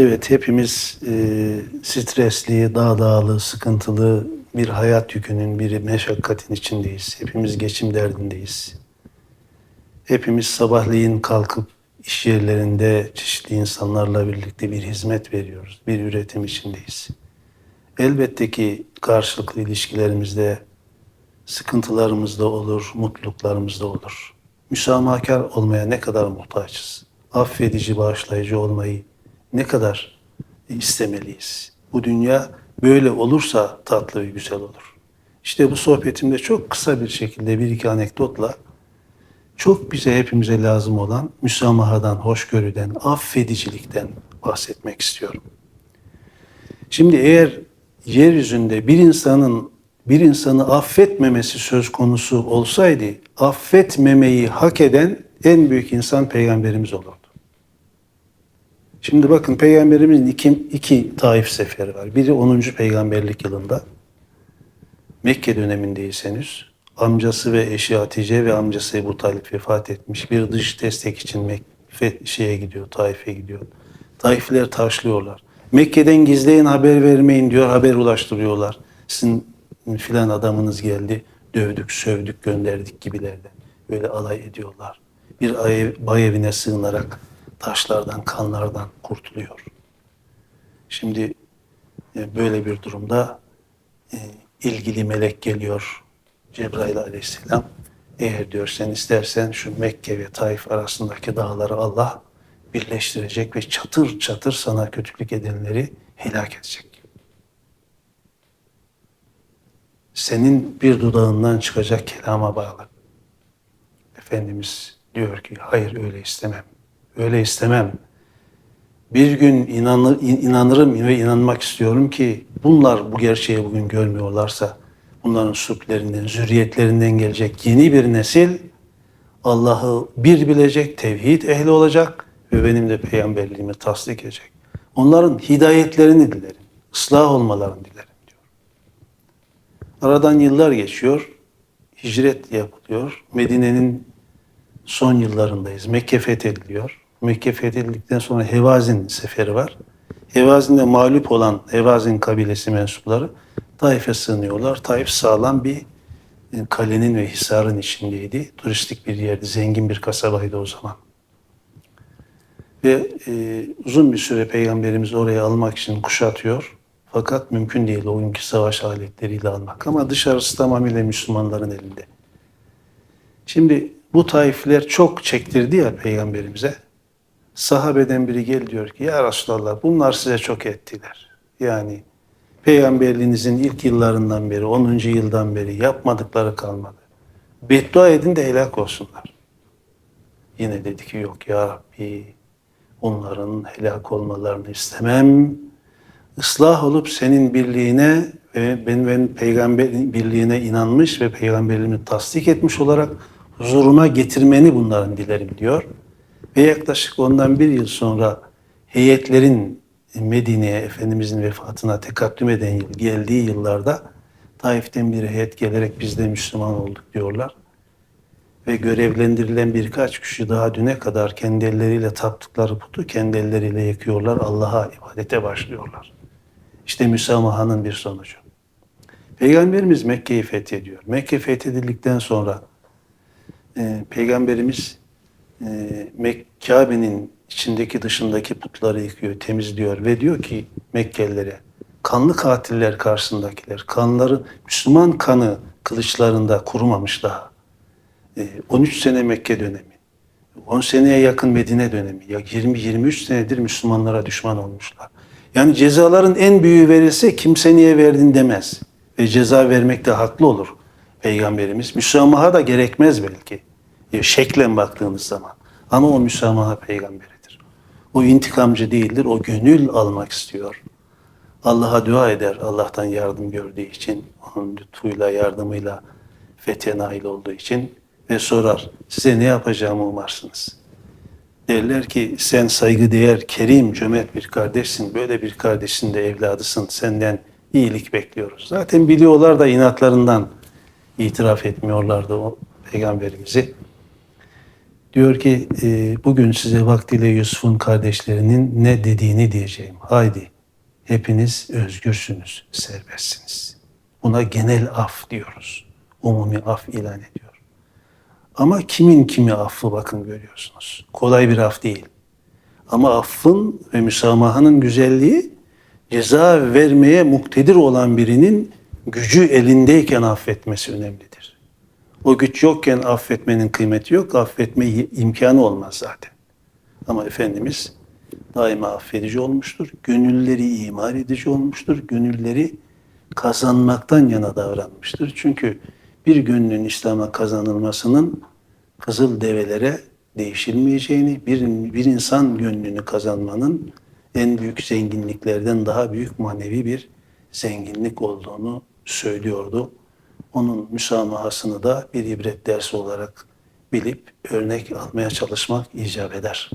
Evet, hepimiz e, stresli, dağdağlı, sıkıntılı bir hayat yükünün, bir meşakkatin içindeyiz. Hepimiz geçim derdindeyiz. Hepimiz sabahleyin kalkıp iş yerlerinde çeşitli insanlarla birlikte bir hizmet veriyoruz. Bir üretim içindeyiz. Elbette ki karşılıklı ilişkilerimizde sıkıntılarımız da olur, mutluluklarımız da olur. Müsamahakar olmaya ne kadar muhtaçız. Affedici, bağışlayıcı olmayı ne kadar istemeliyiz. Bu dünya böyle olursa tatlı ve güzel olur. İşte bu sohbetimde çok kısa bir şekilde bir iki anekdotla çok bize hepimize lazım olan müsamahadan, hoşgörüden, affedicilikten bahsetmek istiyorum. Şimdi eğer yeryüzünde bir insanın bir insanı affetmemesi söz konusu olsaydı, affetmemeyi hak eden en büyük insan peygamberimiz olurdu. Şimdi bakın peygamberimizin iki, iki Taif seferi var. Biri 10. peygamberlik yılında. Mekke dönemindeyiz henüz. Amcası ve eşi Hatice ve amcası Ebu Talip vefat etmiş. Bir dış destek için Mekke şeye gidiyor, Taif'e gidiyor. Taifliler taşlıyorlar. Mekke'den gizleyin haber vermeyin diyor, haber ulaştırıyorlar. Sizin filan adamınız geldi, dövdük, sövdük, gönderdik gibilerden. Böyle alay ediyorlar. Bir ay, bay evine sığınarak taşlardan, kanlardan kurtuluyor. Şimdi e, böyle bir durumda e, ilgili melek geliyor Cebrail aleyhisselam. Eğer diyor sen istersen şu Mekke ve Taif arasındaki dağları Allah birleştirecek ve çatır çatır sana kötülük edenleri helak edecek. Senin bir dudağından çıkacak kelama bağlı. Efendimiz diyor ki hayır öyle istemem. Öyle istemem. Bir gün inanır, inanırım ve inanmak istiyorum ki bunlar bu gerçeği bugün görmüyorlarsa bunların sütlerinden, zürriyetlerinden gelecek yeni bir nesil Allah'ı bir bilecek, tevhid ehli olacak ve benim de peygamberliğimi tasdik edecek. Onların hidayetlerini dilerim, ıslah olmalarını dilerim diyor. Aradan yıllar geçiyor, hicret yapılıyor. Medine'nin son yıllarındayız. Mekke fethediliyor. Mekke fethedildikten sonra Hevazin seferi var. Hevazin'de mağlup olan Hevazin kabilesi mensupları Taif'e sığınıyorlar. Taif sağlam bir e, kalenin ve hisarın içindeydi. Turistik bir yerdi, zengin bir kasabaydı o zaman. Ve e, uzun bir süre Peygamberimiz oraya almak için kuşatıyor. Fakat mümkün değil o günkü savaş aletleriyle almak. Ama dışarısı tamamıyla Müslümanların elinde. Şimdi bu taifler çok çektirdi ya Peygamberimize. Sahabeden biri gel diyor ki ya Resulallah bunlar size çok ettiler. Yani peygamberliğinizin ilk yıllarından beri, 10. yıldan beri yapmadıkları kalmadı. Beddua edin de helak olsunlar. Yine dedi ki yok ya Rabbi onların helak olmalarını istemem. Islah olup senin birliğine ve benim, benim peygamber birliğine inanmış ve peygamberliğimi tasdik etmiş olarak huzuruma getirmeni bunların dilerim diyor. Ve yaklaşık ondan bir yıl sonra heyetlerin Medine'ye Efendimizin vefatına tekaddüm eden yıl, geldiği yıllarda Taif'ten bir heyet gelerek biz de Müslüman olduk diyorlar. Ve görevlendirilen birkaç kişi daha düne kadar kendi elleriyle taptıkları putu kendi elleriyle yakıyorlar. Allah'a ibadete başlıyorlar. İşte müsamahanın bir sonucu. Peygamberimiz Mekke'yi fethediyor. Mekke fethedildikten sonra e, Peygamberimiz e, Kabe'nin içindeki dışındaki putları yıkıyor, temizliyor ve diyor ki Mekkelilere kanlı katiller karşısındakiler, kanları Müslüman kanı kılıçlarında kurumamış daha. E, 13 sene Mekke dönemi, 10 seneye yakın Medine dönemi, ya 20-23 senedir Müslümanlara düşman olmuşlar. Yani cezaların en büyüğü verilse kimse niye verdin demez. Ve ceza vermekte haklı olur Peygamberimiz. Müsamaha da gerekmez belki. E, şeklen baktığımız zaman. Ama o müsamaha peygamberidir. O intikamcı değildir. O gönül almak istiyor. Allah'a dua eder Allah'tan yardım gördüğü için, onun lütfuyla, yardımıyla fethe nail olduğu için ve sorar, size ne yapacağımı umarsınız? Derler ki sen saygıdeğer, kerim, cömert bir kardeşsin, böyle bir kardeşin de evladısın, senden iyilik bekliyoruz. Zaten biliyorlar da inatlarından itiraf etmiyorlardı o peygamberimizi. Diyor ki e, bugün size vaktiyle Yusuf'un kardeşlerinin ne dediğini diyeceğim. Haydi hepiniz özgürsünüz, serbestsiniz. Buna genel af diyoruz. Umumi af ilan ediyor. Ama kimin kimi affı bakın görüyorsunuz. Kolay bir af değil. Ama affın ve müsamahanın güzelliği ceza vermeye muktedir olan birinin gücü elindeyken affetmesi önemlidir. O güç yokken affetmenin kıymeti yok, affetme imkanı olmaz zaten. Ama Efendimiz daima affedici olmuştur, gönülleri imar edici olmuştur, gönülleri kazanmaktan yana davranmıştır. Çünkü bir gönlün İslam'a kazanılmasının kızıl develere değişilmeyeceğini, bir, bir insan gönlünü kazanmanın en büyük zenginliklerden daha büyük manevi bir zenginlik olduğunu söylüyordu. Onun müsamahasını da bir ibret dersi olarak bilip örnek almaya çalışmak icap eder.